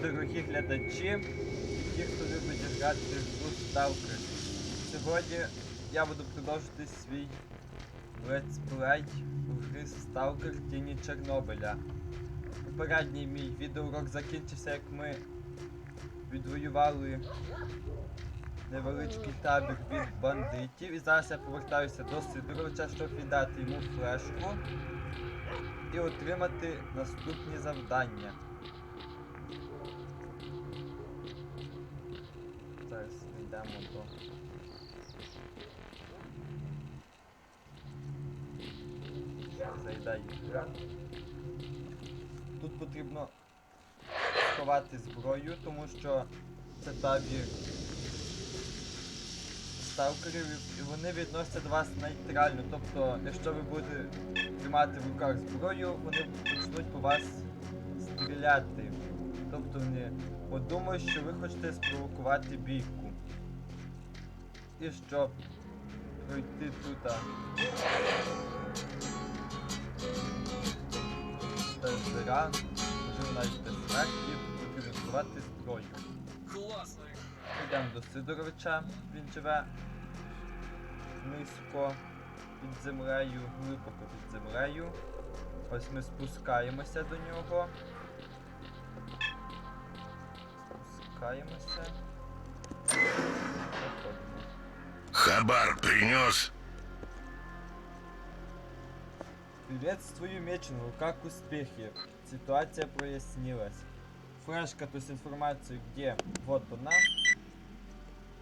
Привіт, дорогі глядачі, і ті, хто любить грати в Stalker. Сьогодні я буду продовжити свій летсплей у гри Stalker Тіні Чорнобиля. Попередній мій відеоурок закінчився, як ми відвоювали невеличкий табір від бандитів. І зараз я повертаюся до Сидоровича, щоб віддати йому флешку і отримати наступні завдання. Йдемо до. Зайде. Тут потрібно сховати зброю, тому що це табір сталкерів і вони відносяться до вас нейтрально. Тобто, якщо ви будете тримати в руках зброю, вони почнуть по вас стріляти. Тобто вони подумають, що ви хочете спровокувати бійку. І щоб пройти тут навіть без смерті, потрібно сховати зброю. Класно. Йдемо до Сидоровича, він живе низько під землею, глибоко під землею. Ось ми спускаємося до нього. Спускаємося. Хабар принес? Приветствую, Меченого. Как успехи? Ситуация прояснилась. Флешка, то есть информацию, где? Вот она.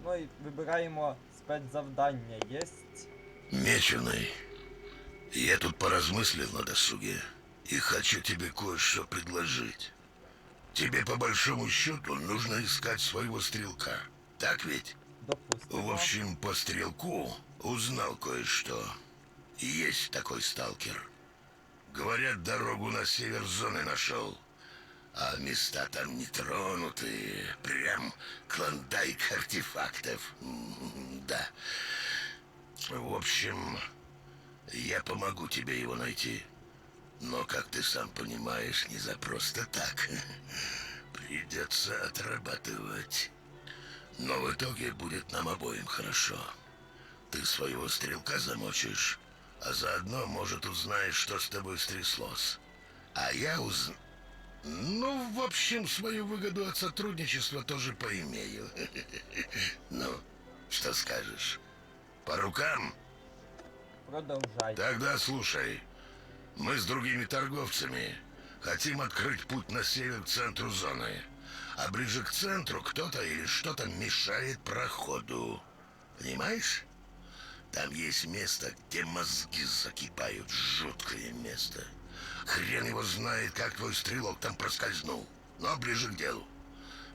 Ну и выбираємо спецзавдання. Есть. Меченый, я тут поразмыслил на досуге и хочу тебе кое-что предложить. Тебе по большому счету нужно искать своего стрелка. Так ведь? Допустимо. В общем, по стрелку узнал кое-что. Есть такой сталкер. Говорят, дорогу на север зоны нашел. А места там не тронутые. Прям клондайк артефактов. М, Да. В общем, я помогу тебе его найти. Но, как ты сам понимаешь, не за просто так. Придется отрабатывать. Но в итоге будет нам обоим хорошо. Ты своего стрелка замочишь, а заодно, может, узнаешь, что с тобой стряслось. А я уз... Ну, в общем, свою выгоду от сотрудничества тоже поимею. Ну, что скажешь? По рукам? Продовжайте. Тогда слушай. Мы с другими торговцами хотим открыть путь на север к центру зоны. А ближе к центру кто-то или что-то мешает проходу. Понимаешь? Там есть место, где мозги закипают. Жуткое место. Хрен его знает, как твой стрелок там проскользнул. Но ближе к делу.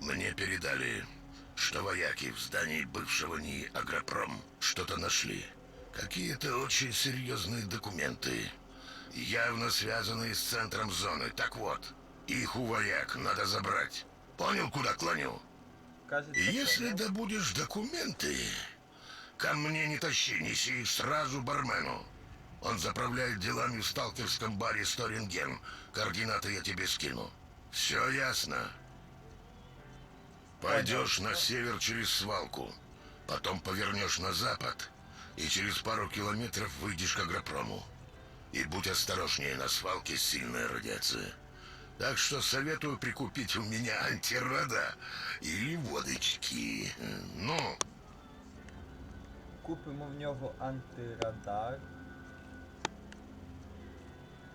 Мне передали, что вояки в здании бывшего НИИ «Агропром» что-то нашли. Какие-то очень серьезные документы, явно связанные с центром зоны. Так вот, их у вояк надо забрать. Понял, куда клоню? Кажеться, И Если понял. добудешь документы, ко мне не тащи, неси их сразу бармену. Он заправляет делами в сталкерском баре Сторинген. Координаты я тебе скину. Все ясно. Пойдешь на север через свалку, потом повернешь на запад, и через пару километров выйдешь к агропрому. И будь осторожнее, на свалке сильная радиация. Так что советую прикупить у меня антирада или водочки. Ну, Купимо в нього антирадар.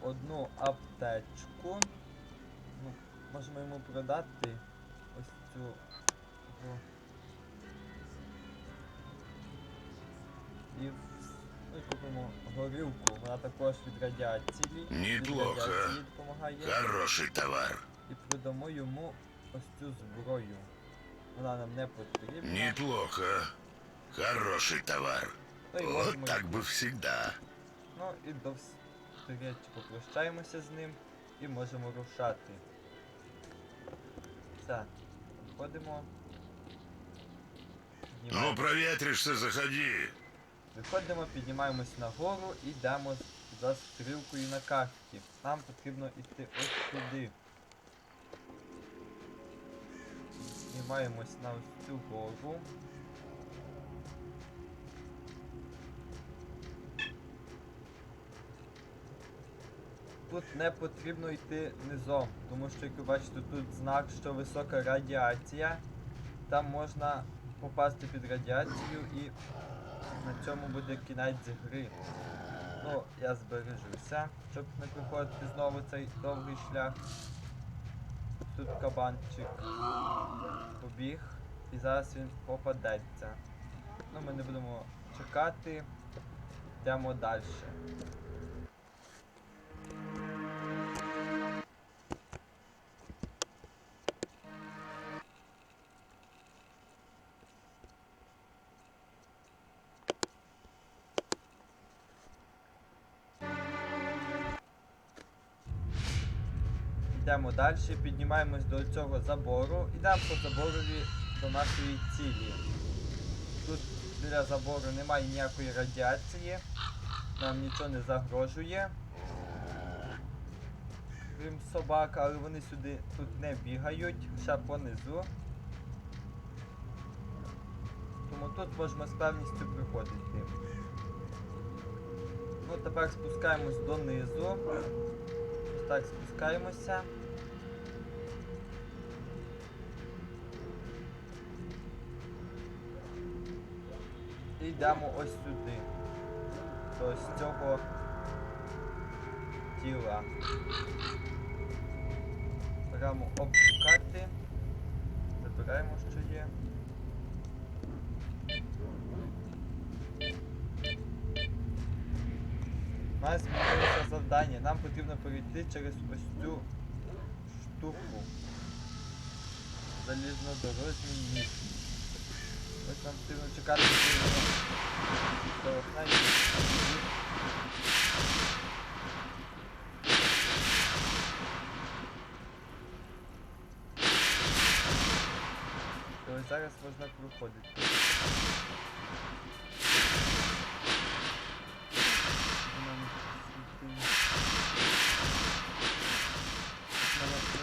Одну аптечку. Ну, можемо йому продати ось цю. і купимо горілку. Вона також від радіації. від Неплохо. радіації допомагає. хороший товар. І продамо йому ось цю зброю. Вона нам не потрібна. Неплохо. Хороший товар. Ну, і Вот можемо так бы всегда. Ну і до встречі попрощаємося з ним і можемо рушати. Все, виходимо. Ну, Піднімаємо- проветришься, заходи. Виходимо, піднімаємось нагору і йдемо за стрілкою на карті. Нам потрібно йти ось туди. піднімаємось на ось цю гору. Тут не потрібно йти низом, тому що, як ви бачите, тут знак, що висока радіація. Там можна попасти під радіацію і на цьому буде кінець гри. Ну, я збережуся, щоб не проходити знову цей довгий шлях. Тут кабанчик побіг і зараз він попадеться. Ну, ми не будемо чекати. Йдемо далі. Йдемо далі, піднімаємось до цього забору, йдемо по заборові до нашої цілі. Тут біля забору немає ніякої радіації, нам нічого не загрожує. Крім собак, але вони сюди тут не бігають, ще понизу. Тому тут можемо з певністю приходити. Ну, тепер спускаємось донизу. Ось так спускаємося. І йдемо ось сюди. До з цього тіла. Беремо обшукати. Забираємо, що є. У нас змінилося завдання. Нам потрібно перейти через ось цю штуку. Залізнодорожній міст. Ось нам потрібно чекати І ось зараз можна проходити.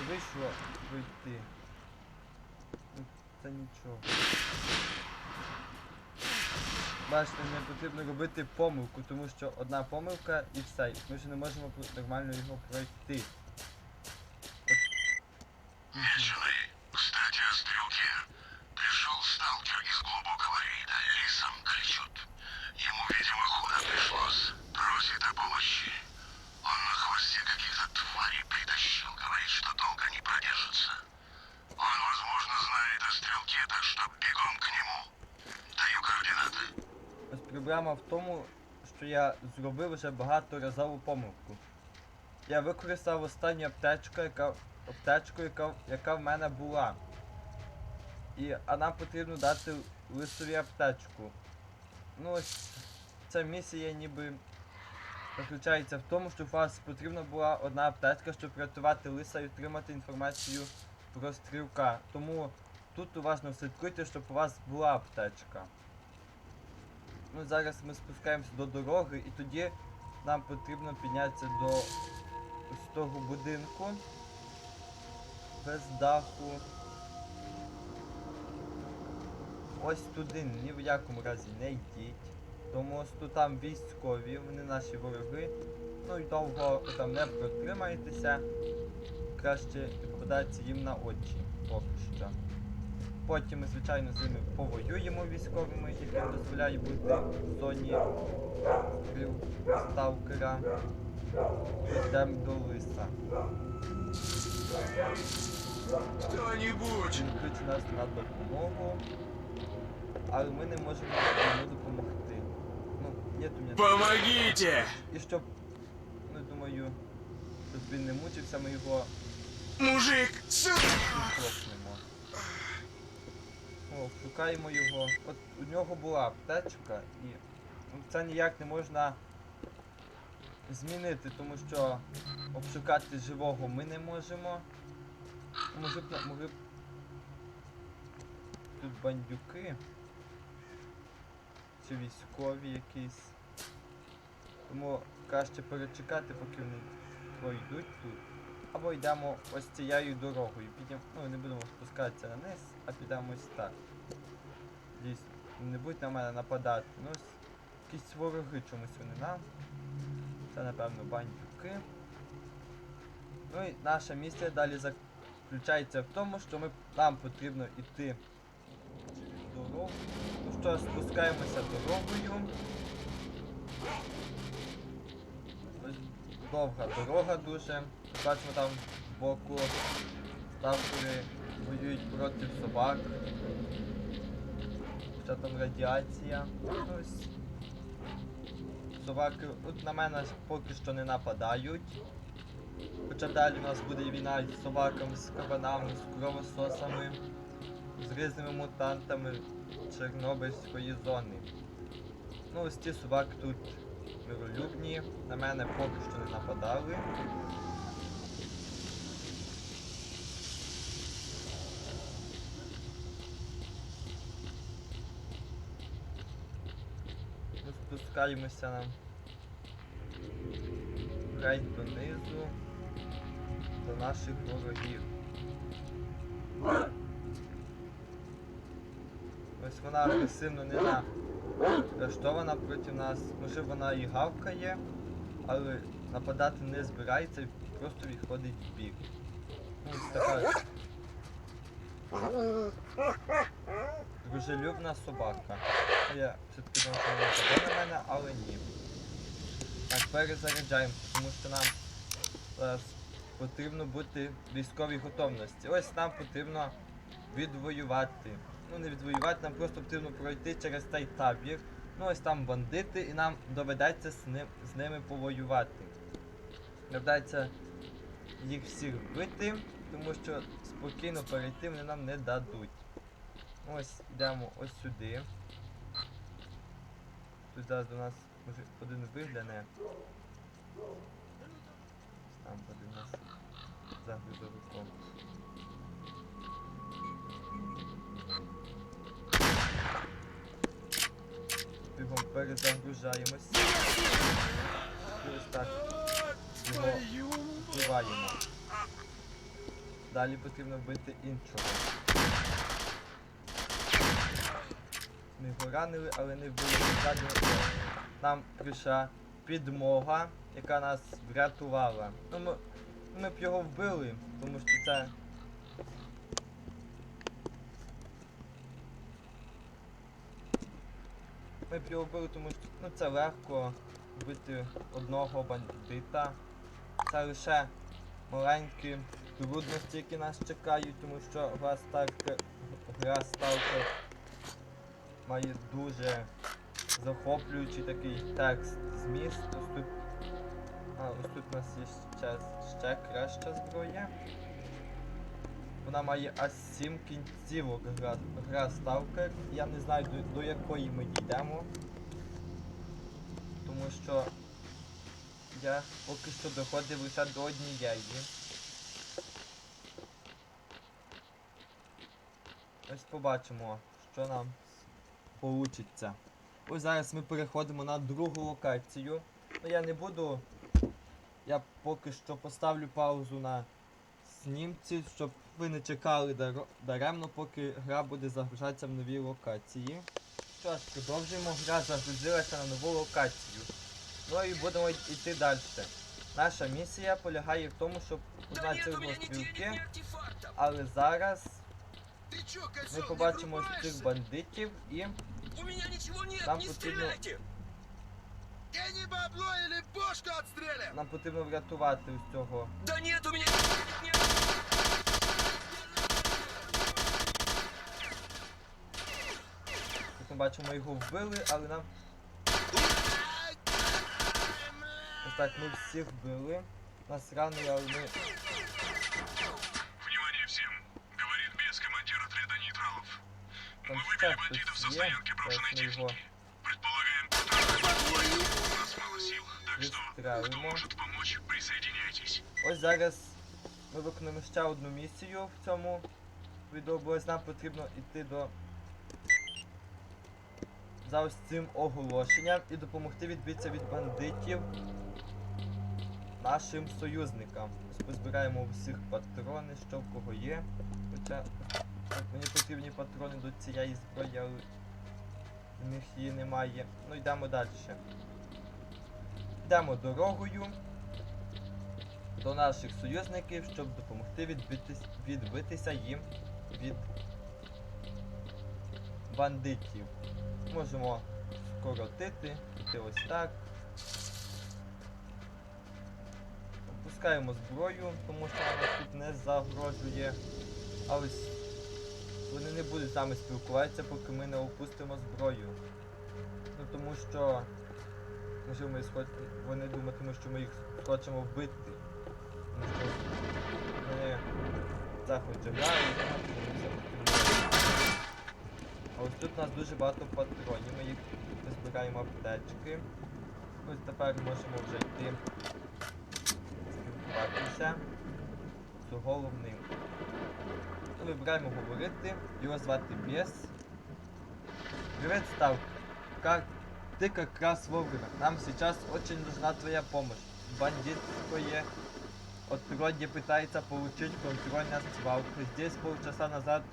Вийшло пройти. Це нічого. Бачите, не потрібно робити помилку, тому що одна помилка і все. Ми вже не можемо нормально його пройти. От. Проблема в тому, що я зробив вже багаторазову помилку. Я використав останню аптечку, яка, аптечку, яка, яка в мене була. І, а нам потрібно дати лисові аптечку. Ну ось ця місія ніби заключається в тому, що у вас потрібна була одна аптечка, щоб врятувати лиса і отримати інформацію про стрілка. Тому тут уважно слідкуйте, щоб у вас була аптечка. Ну, зараз ми спускаємося до дороги і тоді нам потрібно піднятися до ось того будинку без даху. Ось туди ні в якому разі не йдіть. Тому що там військові, вони наші вороги. Ну і довго там не протримаєтеся. Краще не їм на очі поки що. Потім ми, звичайно, з ними повоюємо військовими, яким дозволяє бути в зоні сталкера. Йдемо до лиса. Він кличе нас на допомогу. Але ми не можемо йому допомогти. Ну, нет у мене. Помогите! І щоб, ну думаю, щоб він не мучився, ми його Мужик, сюда! Хлопнемо. О, шукаємо його. От у нього була аптечка і ну, це ніяк не можна змінити, тому що обшукати живого ми не можемо. Може б могли б тут бандюки. Чи військові якісь. Тому краще перечекати, поки вони пройдуть тут. Або йдемо ось цією дорогою. Підемо, ну не будемо спускатися вниз, а підемо ось так. Дійсно, не будуть на мене нападати. Ну, якісь вороги чомусь вони нам. Це напевно бандюки. Ну і наша місія далі заключається в тому, що ми, нам потрібно йти дорогу. Ну що, спускаємося дорогою. Довга дорога дуже. Бачимо там збоку ставкери воюють проти собак. Що там радіація. Ну, Ось. Собаки от на мене поки що не нападають. Хоча далі у нас буде війна з собаками, з кабанами, з кровососами, з різними мутантами Чорнобильської зони. Ну ось ці собаки тут миролюбні, на мене поки що не нападали. Ми спускаємося нам геть донизу до наших ворогів. Ось вона агресивно не налаштована проти нас. Може вона і гавкає, але нападати не збирається і просто відходить в бік. Ну, ось така дружелюбна собака. Я все-таки думав, що вона нападе на мене, але ні. Так, перезаряджаємо, тому що нам зараз потрібно бути в військовій готовності. Ось нам потрібно відвоювати. Ну не відвоювати, нам просто потрібно пройти через цей табір. Ну ось там бандити, і нам доведеться з, ним, з ними повоювати. Доведеться їх всіх вбити, тому що спокійно перейти вони нам не дадуть. Ось йдемо ось сюди. Тут зараз до нас може один вигляне. Там один нас за грузовиком. Бігом перезагружаємось. І. Далі потрібно вбити іншого. Ми його ранили, але не вбили. Нам прийшла підмога, яка нас врятувала. Ну ми, ми б його вбили, тому що це. Ми б його вбили, тому що ну, це легко вбити одного бандита. Це лише маленькі трудності, які нас чекають, тому що гра Сталкер, гра має дуже захоплюючий такий текст зміст. Ось тут, а, ось тут у нас є ще, ще краща зброя. Вона має аж 7 кінцівок гра, гра Сталкер. Я не знаю до, до якої ми дійдемо. Тому що я поки що доходив лише до однієї. Ось побачимо, що нам получиться. Ось зараз ми переходимо на другу локацію. Ну я не буду. Я поки що поставлю паузу на снімці, щоб ви не чекали даро- даремно, поки гра буде загружатися в новій локації. Що ж, продовжуємо. Гра загрузилася на нову локацію. Ну і будемо йти далі. Наша місія полягає в тому, щоб Да узнати нет у цих меня ни денег, стрілки, ни артефактов. але зараз Ты чё, козёл, ми побачимо цих бандитів і У меня ничего нет, не потрібно- стреляйте! Тяни бабло или бошку отстрелим! нам потрібно врятувати ось цього. Да нет, у денег нет! Як ми бачимо, його вбили, але нам. Ось так, ми всіх вбили. Нас ранили, але ми. Там выбили бандитов со стоянки брошенной техники. Предполагаем. У нас мало сил, так кто відстрелимо. может помочь, присоединяйтесь. Ось зараз ми виконуємо ще одну місію в цьому відео, бо нам потрібно йти до. За ось цим оголошенням і допомогти відбитися від бандитів. нашим союзникам. Позбираємо всіх патрони, що в кого є. Хоча мені потрібні патрони до цієї зброї, але в них її немає. Ну йдемо далі. Йдемо дорогою до наших союзників, щоб допомогти відбитись, відбитися їм від бандитів. Можемо скоротити, піти ось так. Опускаємо зброю, тому що вона тут не загрожує. А ось вони не будуть з нами спілкуватися, поки ми не опустимо зброю. Ну тому що можливо ми сход... вони думатимуть, що ми їх хочемо вбити. Тому що вони заходять грають, вони все. А ось тут у нас дуже багато патронів, ми їх збираємо аптечки. Ось тепер можемо вже йти спілкуватися з головним. Ну, Вибираємо говорити, його звати Бес. Привет, Став. Как ты как раз вовремя. Нам сейчас очень нужна твоя помощь. Бандитское отродье пытается получить контроль над свалкой. Здесь полчаса назад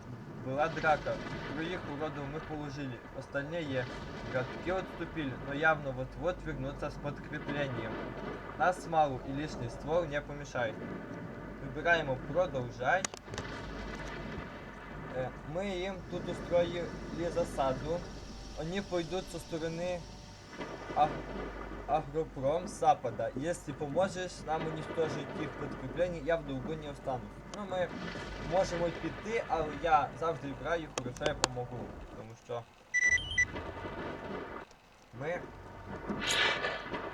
была драка. Троих уродов мы положили. Остальные городки отступили, но явно вот-вот вернутся с подкреплением. Нас мало и лишний ствол не помешает. Выбираем продолжай. Э, Мы им тут устроили засаду. Они пойдут со стороны Аг- Агропром с запада. Если поможешь нам уничтожить их подкрепление, я в долгу не останусь. Ну, ми можемо й піти, але я завжди граю, хорошо я помогу. Тому що ми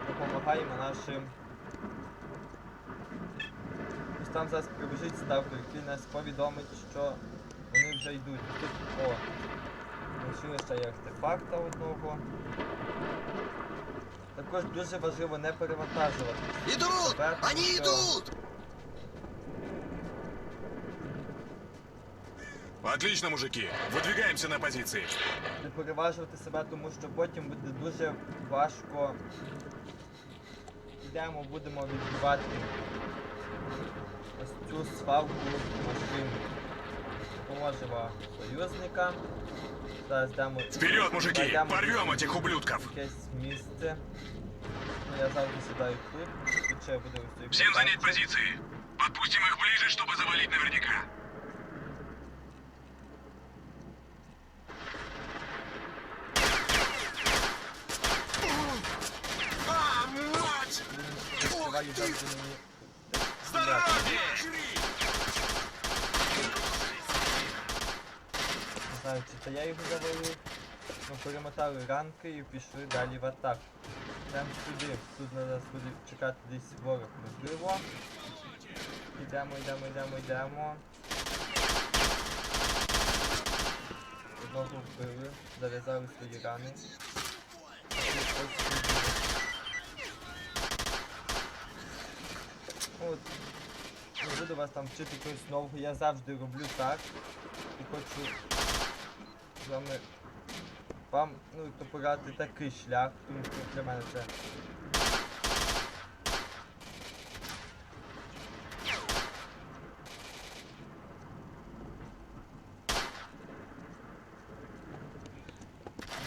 допомагаємо нашим. Ось там зараз прибіжить ставка, який нас повідомить, що вони вже йдуть. Тут, о, лишили ще є артефакта одного. Також дуже важливо не перевантажувати. Идут! Тепер, тому Они що идут! Отлично, мужики. Выдвигаемся на позиции. Не переважувати себе, тому що потім буде дуже важко. Йдемо, будемо відбивати ось цю свалку машин. Допоможемо союзникам. Зараз йдемо. Вперед, мужики! знайдемо Порвем этих ублюдков! Якесь місце. Ну, я завжди сідаю тут. Тут ще буде ось цей Всем занять барабанчик. позиции. Подпустим их ближе, чтобы завалить наверняка. А, мать! Відкриваю Ух ти! завжди Знаю, чи це я його завалив. Ми перемотали ранки і пішли далі в атаку. Прям сюди. Тут на нас чекати десь ворог можливо. Йдемо, йдемо, йдемо, йдемо. Одного вбили, зав'язали свої рани. От. Не буду вас там вчити когось нового, я завжди роблю так. І хочу вами вам, ну, то порадити такий шлях, тому що для мене це.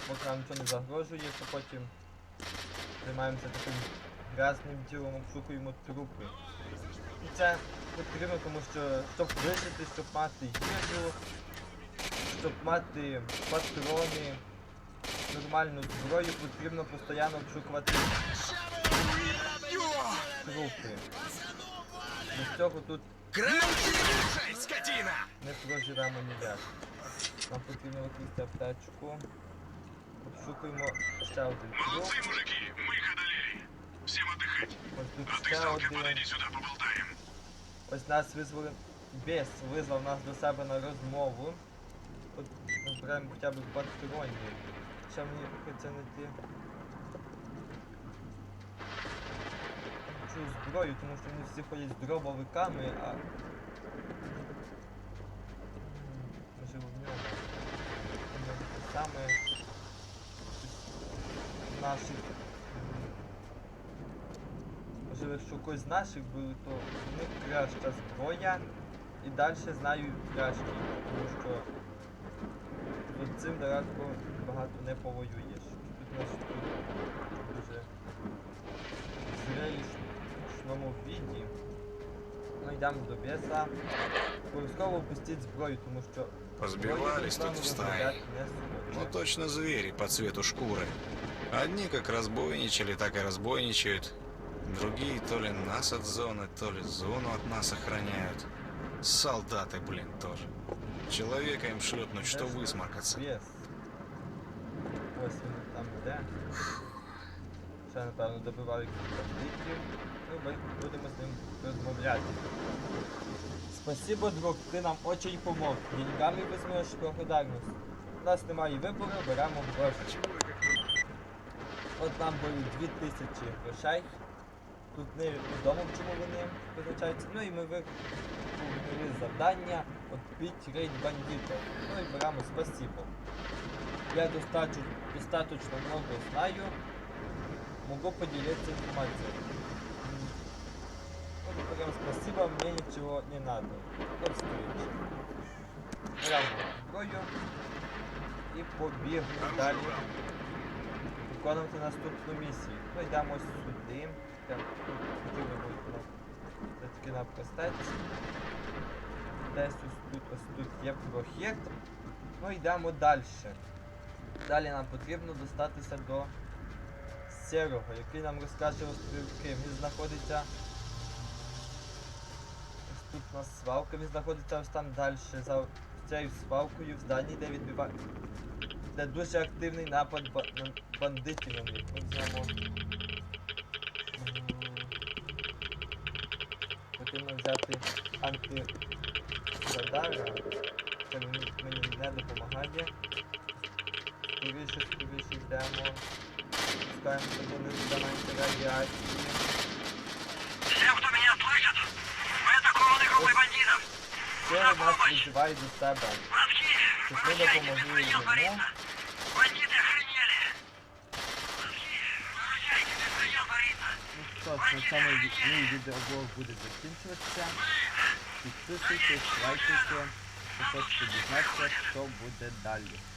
Поки нам нічого не загрожує, то потім займаємося таким грязним ділом, обшукуємо трупи. І це потрібно, тому що щоб вижити, щоб мати їжу, щоб мати патрони, нормальну зброю, потрібно постійно обшукувати трупи. Без цього тут Кражи! скотина! не проживемо ніяк. Нам потрібно викласти аптечку. Обшукуємо ще один труп. Молодцы, мужики! Мы их одолели. Всем отдыхать. Ось тут А ты, ще сталкер, один. подойди сюда, поболтаем. Ось нас визвали. Бес визвав нас до себе на розмову. От ми беремо хоча б патронів. Ще мені хочеться знайти. Цю зброю, тому що вони всі ходять з дробовиками, а. М, Можливо в. Може те саме. Наших. м, Можливо, якщо когось з наших були, то в них краща зброя. І далі знаю кращі, тому що цим далеко багато не повоюєш. Тут у нас тут дуже зрелищному віді. Ну йдемо до беса. Обов'язково опустіть зброю, тому що Позбивались зброю тут в без стае. розмовляти не схоче. Ну точно звери по цвету шкуры. Одни как разбойничали, так и разбойничают. Другие то ли нас от зоны, то ли зону от нас охраняют. Солдаты, блин, тоже. Человека им шлепнуть, что высморкаться. Ще, напевно, добивав якихось. Ну, ми будемо з ним розмовляти. Спасибо, друг, ти нам очень помог. Деньгами візьмеш благодарність. У нас немає вибору, беремо гроші. От нам були 2000 грошей. Тут не відомо, в чому вони визначаються. Ну і ми виконали завдання відбити рейд бандитів. Ну і беремо спасибо. Я достаточно, достаточно много знаю. Могу поделиться информацией. М. Вот прям спасибо, мне ничего не надо. До встречи. Беремо зброю і побігли далі. Виконувати наступну місію. Ну йдемо сюди. Прям тут на простець. Десь ось тут, ось тут є прохід. Ну йдемо далі. Далі нам потрібно достатися до Серого, який нам розкаже острівки. Він знаходиться. Ось тут у нас свалка, він знаходиться ось там далі, за цією свалкою в зданні, де відбиває. Де дуже активний напад бандитів. Ми візьмемо. Потрібно взяти антирадара. Це мені, мені не допомагає. Скоріше, скоріше йдемо. Пускаємо себе не на антирадіації. Все, кто меня слышит, мы атакованы группой бандитов. Це нас призиває до себе. Братки, Щоб ми допомогли йому. Саме ві- мій відеоблог буде закінчуватися. Підписуйтесь, лайкайте, щоб хочете дізнатися, що буде далі.